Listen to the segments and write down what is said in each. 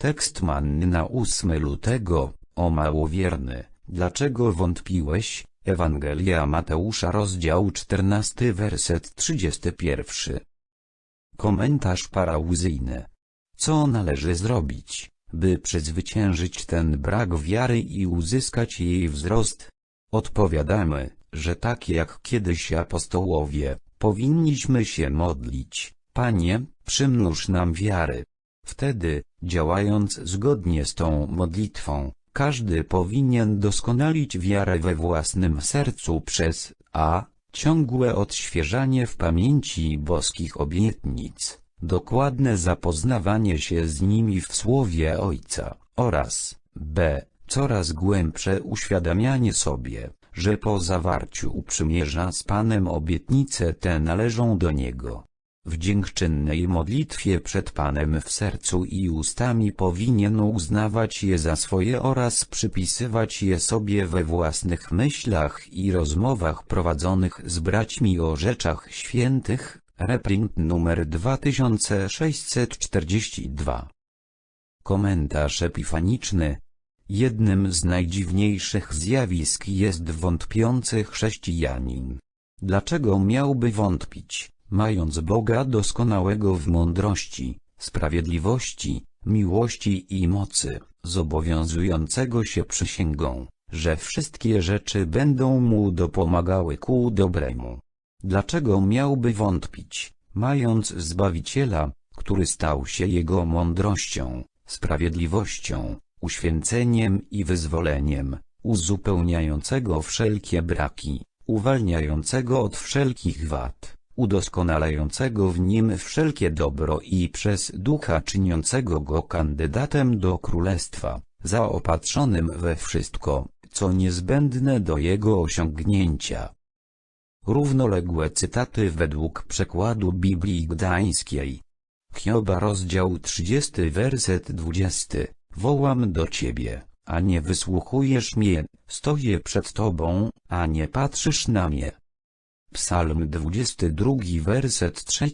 Tekst manny na 8 lutego, o małowierny, dlaczego wątpiłeś? Ewangelia Mateusza rozdział 14 werset 31 Komentarz parauzyjny Co należy zrobić, by przezwyciężyć ten brak wiary i uzyskać jej wzrost? Odpowiadamy, że tak jak kiedyś apostołowie, powinniśmy się modlić, Panie, przymnóż nam wiary. Wtedy, działając zgodnie z tą modlitwą, każdy powinien doskonalić wiarę we własnym sercu przez a. Ciągłe odświeżanie w pamięci boskich obietnic, dokładne zapoznawanie się z nimi w Słowie Ojca, oraz b. Coraz głębsze uświadamianie sobie, że po zawarciu przymierza z Panem obietnice te należą do Niego. W dziękczynnej modlitwie przed Panem w sercu i ustami powinien uznawać je za swoje oraz przypisywać je sobie we własnych myślach i rozmowach prowadzonych z braćmi o rzeczach świętych, reprint numer 2642. Komentarz epifaniczny Jednym z najdziwniejszych zjawisk jest wątpiący chrześcijanin. Dlaczego miałby wątpić? Mając Boga doskonałego w mądrości, sprawiedliwości, miłości i mocy, zobowiązującego się przysięgą, że wszystkie rzeczy będą mu dopomagały ku dobremu. Dlaczego miałby wątpić, mając Zbawiciela, który stał się jego mądrością, sprawiedliwością, uświęceniem i wyzwoleniem, uzupełniającego wszelkie braki, uwalniającego od wszelkich wad? Udoskonalającego w nim wszelkie dobro i przez ducha czyniącego go kandydatem do królestwa, zaopatrzonym we wszystko, co niezbędne do jego osiągnięcia. Równoległe cytaty według przekładu Biblii Gdańskiej. Hioba rozdział 30 werset 20 Wołam do Ciebie, a nie wysłuchujesz mnie, stoję przed Tobą, a nie patrzysz na mnie. Psalm 22 werset 3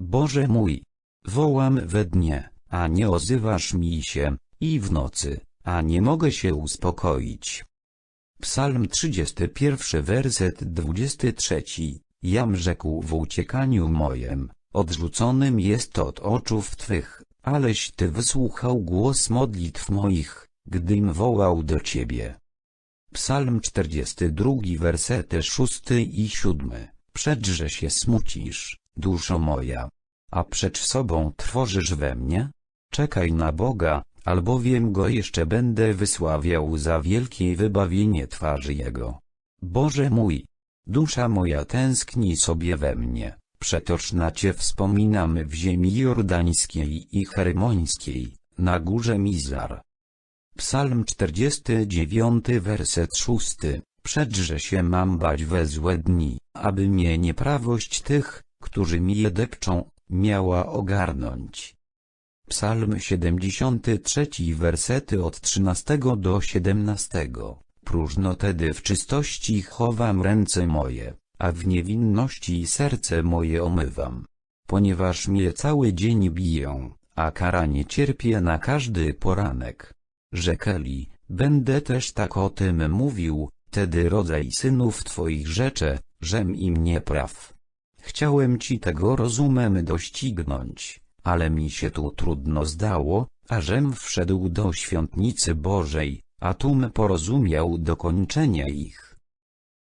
Boże mój, wołam we dnie, a nie ozywasz mi się, i w nocy, a nie mogę się uspokoić. Psalm 31 werset 23 Jam rzekł w uciekaniu mojem, odrzuconym jest od oczów Twych, aleś Ty wysłuchał głos modlitw moich, gdym wołał do Ciebie. Psalm 42 wersety 6 i 7 Przedrze się smucisz, duszo moja, a przed sobą trwożysz we mnie? Czekaj na Boga, albowiem Go jeszcze będę wysławiał za wielkie wybawienie twarzy Jego. Boże mój, dusza moja tęskni sobie we mnie, przetoż na Cię wspominamy w ziemi jordańskiej i hermońskiej, na górze Mizar. Psalm 49 werset 6 Przedrze się mam bać we złe dni, aby mnie nieprawość tych, którzy mi je depczą, miała ogarnąć. Psalm 73 wersety od 13 do 17 Próżno tedy w czystości chowam ręce moje, a w niewinności serce moje omywam. Ponieważ mnie cały dzień biją, a karanie cierpię na każdy poranek. Rzekali, będę też tak o tym mówił, tedy rodzaj synów twoich rzecze, żem im nie praw. Chciałem ci tego rozumem doścignąć, ale mi się tu trudno zdało, ażem wszedł do świątnicy Bożej, a tum porozumiał dokończenia ich.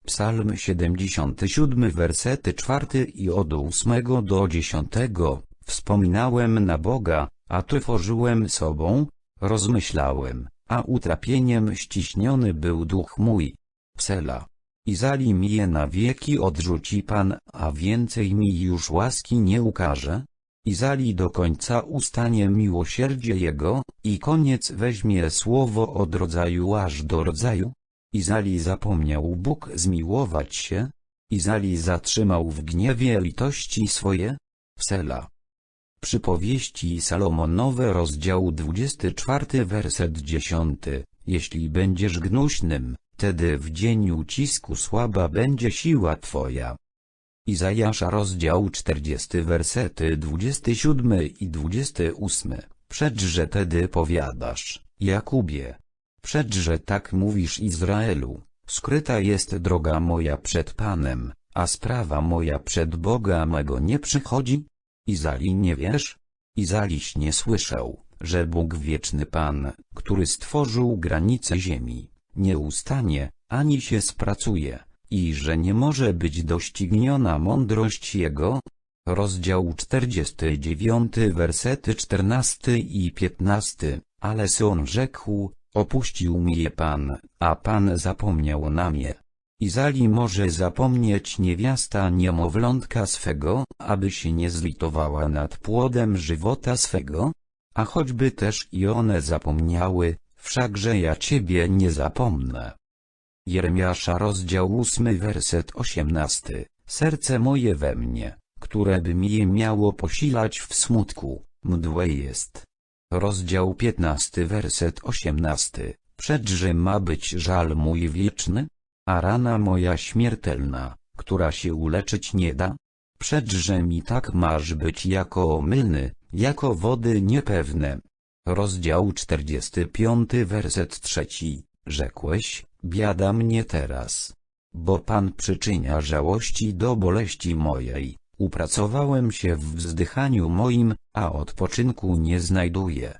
Psalm 77 wersety 4 i od 8 do 10 Wspominałem na Boga, a trwożyłem sobą, rozmyślałem, a utrapieniem ściśniony był duch mój. Psela. I zali je na wieki odrzuci Pan, a więcej mi już łaski nie ukaże? I zali do końca ustanie miłosierdzie Jego, i koniec weźmie słowo od rodzaju aż do rodzaju? I zali zapomniał Bóg zmiłować się? I zali zatrzymał w gniewie litości swoje? Psela. Przypowieści Salomonowe rozdział 24 werset 10 Jeśli będziesz gnuśnym, tedy w dzień ucisku słaba będzie siła Twoja. Izajasza rozdział 40 wersety 27 i 28 Przedże tedy powiadasz, Jakubie. Przedże tak mówisz Izraelu, skryta jest droga moja przed Panem, a sprawa moja przed Boga mego nie przychodzi? Izali nie wiesz? Izaliś nie słyszał, że Bóg wieczny Pan, który stworzył granice ziemi, nie ustanie, ani się spracuje, i że nie może być dościgniona mądrość Jego? Rozdział 49 wersety 14 i 15 Ale Syn rzekł, opuścił mnie Pan, a Pan zapomniał na mnie. Izali może zapomnieć niewiasta niemowlątka swego, aby się nie zlitowała nad płodem żywota swego? A choćby też i one zapomniały, wszakże ja ciebie nie zapomnę. Jeremiasza rozdział 8 werset 18 Serce moje we mnie, które by mnie miało posilać w smutku, mdłe jest. Rozdział 15 werset 18 Przedże ma być żal mój wieczny? A rana moja śmiertelna, która się uleczyć nie da? Przedże mi tak masz być jako omylny, jako wody niepewne. Rozdział 45 werset 3 Rzekłeś, biada mnie teraz. Bo Pan przyczynia żałości do boleści mojej. Upracowałem się w wzdychaniu moim, a odpoczynku nie znajduję.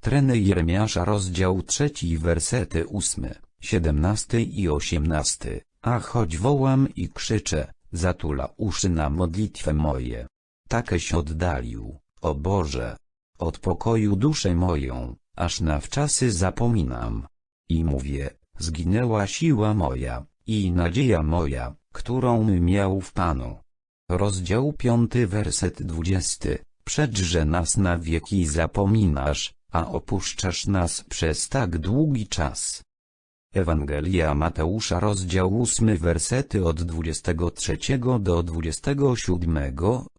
Treny Jeremiasza rozdział 3 wersety 8, 17 i 18 A choć wołam i krzyczę, zatula uszy na modlitwę moje. Takeś oddalił, o Boże, od pokoju duszę moją, aż na wczasy zapominam. I mówię, zginęła siła moja, i nadzieja moja, którą miał w Panu. Rozdział 5 werset 20 Przedże nas na wieki zapominasz, a opuszczasz nas przez tak długi czas. Ewangelia Mateusza rozdział 8 wersety od 23 do 27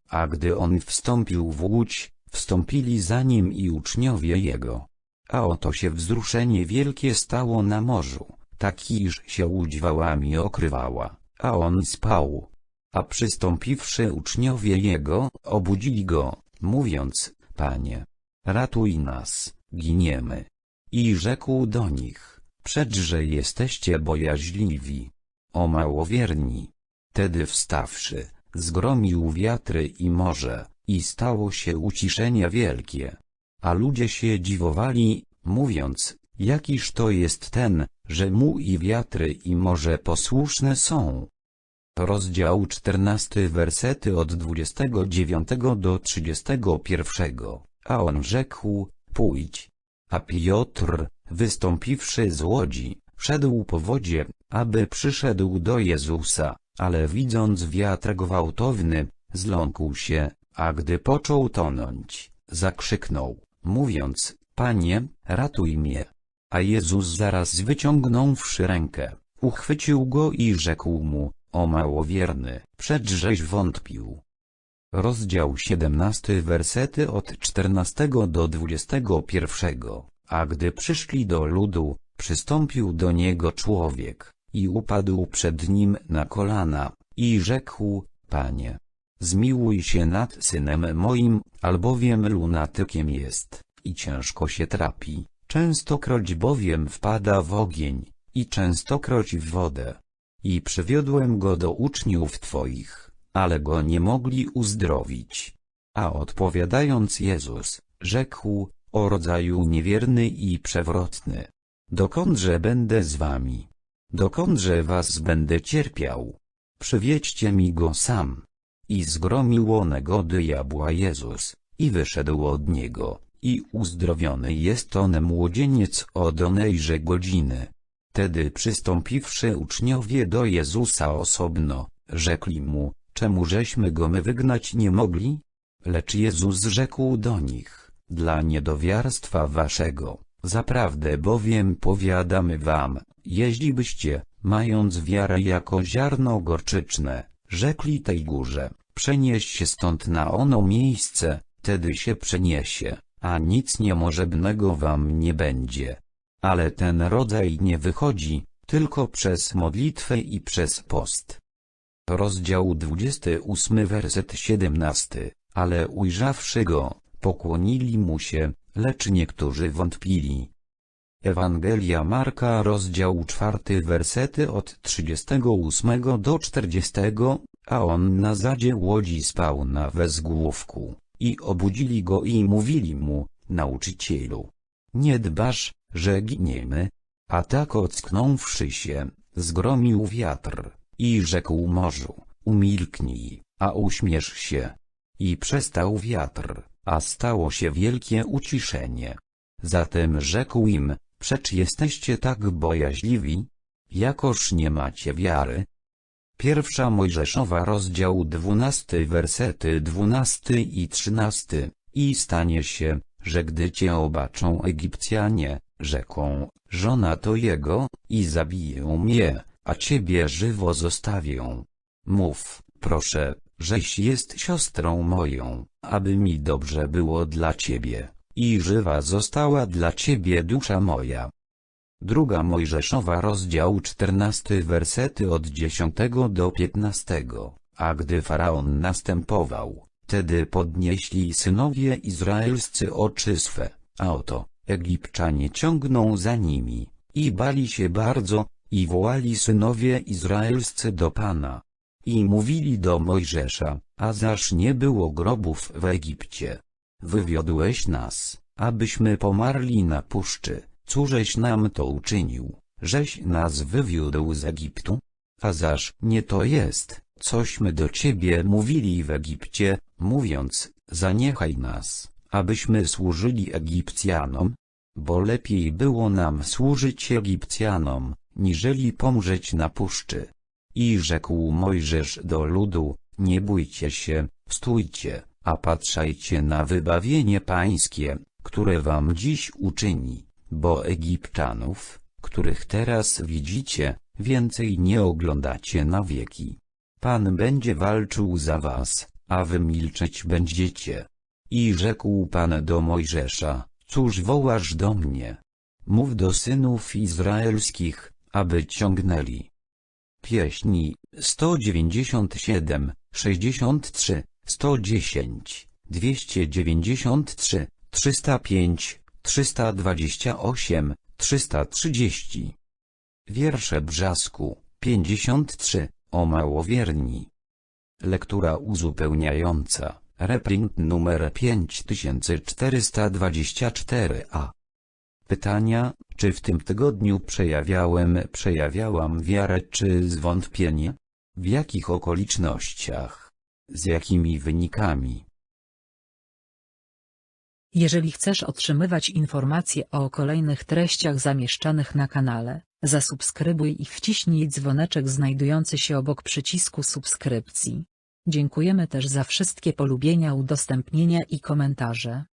A gdy on wstąpił w łódź, wstąpili za nim i uczniowie jego. A oto się wzruszenie wielkie stało na morzu, tak iż się łódź wałami okrywała, a on spał. A przystąpiwszy uczniowie jego, obudzili go, mówiąc, Panie, ratuj nas, giniemy. I rzekł do nich, przedże jesteście bojaźliwi, o małowierni. Tedy wstawszy, zgromił wiatry i morze, i stało się uciszenie wielkie. A ludzie się dziwowali, mówiąc, jakiż to jest ten, że mu i wiatry i morze posłuszne są. Rozdział 14 wersety od 29 do 31 A on rzekł, pójdź. A Piotr, wystąpiwszy z łodzi, szedł po wodzie, aby przyszedł do Jezusa, ale widząc wiatr gwałtowny, zląkł się, a gdy począł tonąć, zakrzyknął, mówiąc, Panie, ratuj mnie. A Jezus zaraz wyciągnąwszy rękę, uchwycił go i rzekł mu, o małowierny, przedżeś wątpił. Rozdział 17 wersety od 14 do 21 A gdy przyszli do ludu, przystąpił do niego człowiek, i upadł przed nim na kolana, i rzekł, Panie, zmiłuj się nad synem moim, albowiem lunatykiem jest, i ciężko się trapi, częstokroć bowiem wpada w ogień, i częstokroć w wodę. I przywiodłem go do uczniów Twoich, ale go nie mogli uzdrowić. A odpowiadając Jezus, rzekł, o rodzaju niewierny i przewrotny. Dokądże będę z wami? Dokądże was będę cierpiał? Przywiedźcie mi go sam. I zgromił onego diabła Jezus, i wyszedł od niego, i uzdrowiony jest on młodzieniec od onejże godziny. Tedy przystąpiwszy uczniowie do Jezusa osobno, rzekli mu, czemu żeśmy go my wygnać nie mogli? Lecz Jezus rzekł do nich, dla niedowiarstwa waszego, zaprawdę bowiem powiadamy wam, jeśli byście, mając wiarę jako ziarno gorczyczne, rzekli tej górze, przenieś się stąd na ono miejsce, tedy się przeniesie, a nic niemożebnego wam nie będzie. Ale ten rodzaj nie wychodzi, tylko przez modlitwę i przez post. Rozdział 28 werset 17 Ale ujrzawszy go, pokłonili mu się, lecz niektórzy wątpili. Ewangelia Marka rozdział 4 wersety od 38 do 40, a on na zadzie łodzi spał na wezgłówku, i obudzili go i mówili mu, nauczycielu, nie dbasz, że giniemy? A tak ocknąwszy się, zgromił wiatr, i rzekł morzu, umilknij, a uśmiesz się. I przestał wiatr, a stało się wielkie uciszenie. Zatem rzekł im, Przecz jesteście tak bojaźliwi? Jakoż nie macie wiary? Pierwsza Mojżeszowa rozdział 12 wersety 12 i 13 I stanie się, że gdy cię obaczą Egipcjanie, rzeką, żona to jego, i zabiją mnie, a ciebie żywo zostawią. Mów, proszę, żeś jest siostrą moją, aby mi dobrze było dla ciebie i żywa została dla ciebie dusza moja. Druga Mojżeszowa rozdział 14 wersety od 10 do 15, a gdy Faraon następował, wtedy podnieśli synowie izraelscy oczy swe, a oto, Egipczanie ciągną za nimi, i bali się bardzo, i wołali synowie izraelscy do Pana. I mówili do Mojżesza, a zaż nie było grobów w Egipcie, Wywiodłeś nas, abyśmy pomarli na puszczy, cóżeś nam to uczynił, żeś nas wywiódł z Egiptu? A zaż nie to jest, cośmy do ciebie mówili w Egipcie, mówiąc, zaniechaj nas, abyśmy służyli Egipcjanom? Bo lepiej było nam służyć Egipcjanom, niżeli pomrzeć na puszczy. I rzekł Mojżesz do ludu, nie bójcie się, stójcie, a patrzajcie na wybawienie pańskie, które wam dziś uczyni, bo Egipczanów, których teraz widzicie, więcej nie oglądacie na wieki. Pan będzie walczył za was, a wy milczeć będziecie. I rzekł Pan do Mojżesza, cóż wołasz do mnie? Mów do synów izraelskich, aby ciągnęli. Pieśni 197, 63 110, 293, 305, 328, 330. Wiersze Brzasku, 53, o małowierni. Lektura uzupełniająca, reprint numer 5424a. Pytania, czy w tym tygodniu przejawiałem, przejawiałam wiarę czy zwątpienie? W jakich okolicznościach? Z jakimi wynikami? Jeżeli chcesz otrzymywać informacje o kolejnych treściach zamieszczanych na kanale, zasubskrybuj i wciśnij dzwoneczek znajdujący się obok przycisku subskrypcji. Dziękujemy też za wszystkie polubienia, udostępnienia i komentarze.